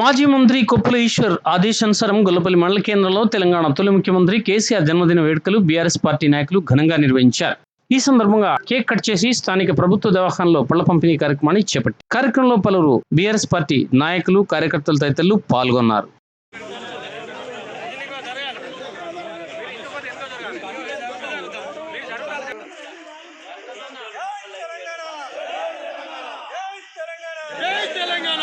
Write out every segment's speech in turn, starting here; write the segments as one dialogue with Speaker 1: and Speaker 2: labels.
Speaker 1: మాజీ మంత్రి కొప్పుల ఈశ్వర్ ఆదేశానుసారం గొల్లపల్లి మండల కేంద్రంలో తెలంగాణ తొలి ముఖ్యమంత్రి కేసీఆర్ జన్మదిన వేడుకలు బీఆర్ఎస్ పార్టీ నాయకులు ఘనంగా నిర్వహించారు. ఈ సందర్భంగా కేక్ కట్ చేసి స్థానిక ప్రభుత్వ దవాఖానలో పళ్ళ పంపిణీ కార్యక్రమాన్ని చేపట్టి కార్యక్రమంలో పలువురు బీఆర్ఎస్ పార్టీ నాయకులు కార్యకర్తలు తదితరులు పాల్గొన్నారు
Speaker 2: జై తెలంగాణ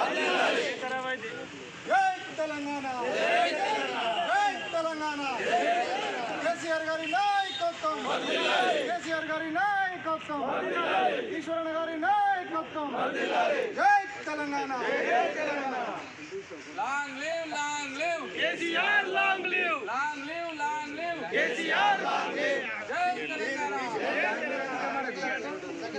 Speaker 3: తెలంగాణ తెలంగాణ కేసీఆర్ గారి నాయకత్వం కేసీఆర్ గారి నాయకత్వం ఈశ్వరణ గారి నాయకత్వం జై Telangana
Speaker 4: Long live, long live,
Speaker 2: KCR long live
Speaker 4: long live, long live.
Speaker 2: KCR
Speaker 4: జై తెలంగాణ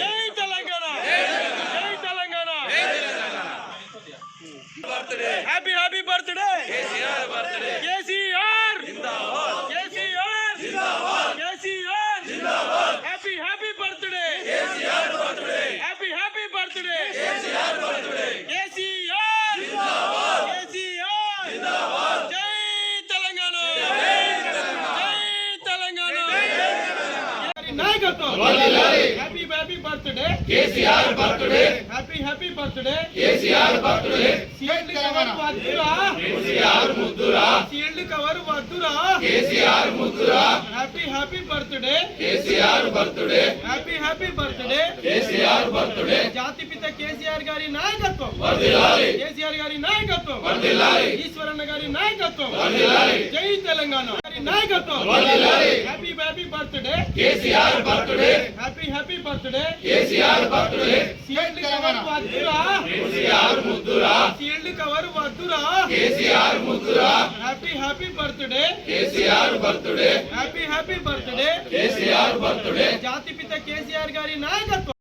Speaker 2: జై తెలంగాణ జై Telangana happy happy birthday KCR KCR KCR happy happy birthday happy happy birthday KCR KCR జై తెలంగాణ జై తెలంగాణ నాయకత్వం. Happy happy birthday KCR birthday happy happy birthday KCR birthday sealed cover వద్దురా. కేసీఆర్ ముద్దురా. Sealed cover వద్దురా. KCR ముద్దురా. Happy happy birthday KCR birthday happy happy birthday KCR birthday జాతి పిత కేసీఆర్ గారి నాయకత్వం. వర్ధిల్లాలి కేసీఆర్ గారి నాయకత్వం. వర్ధిల్లాలి ఈశ్వరన్న గారి నాయకత్వం. వర్ధిల్లాలి జై తెలంగాణ. నాయకత్వం. Happy happy birthday KCR birthday happy happy birthday KCR birthday sealed cover వద్దురా. కేసీఆర్ ముద్దురా. సీల్డ్ కవర్ వద్దురా. KCR ముద్దురా. Happy happy birthday KCR birthday happy happy birthday KCR birthday జాతి పిత కేసీఆర్ గారి నాయకత్వం.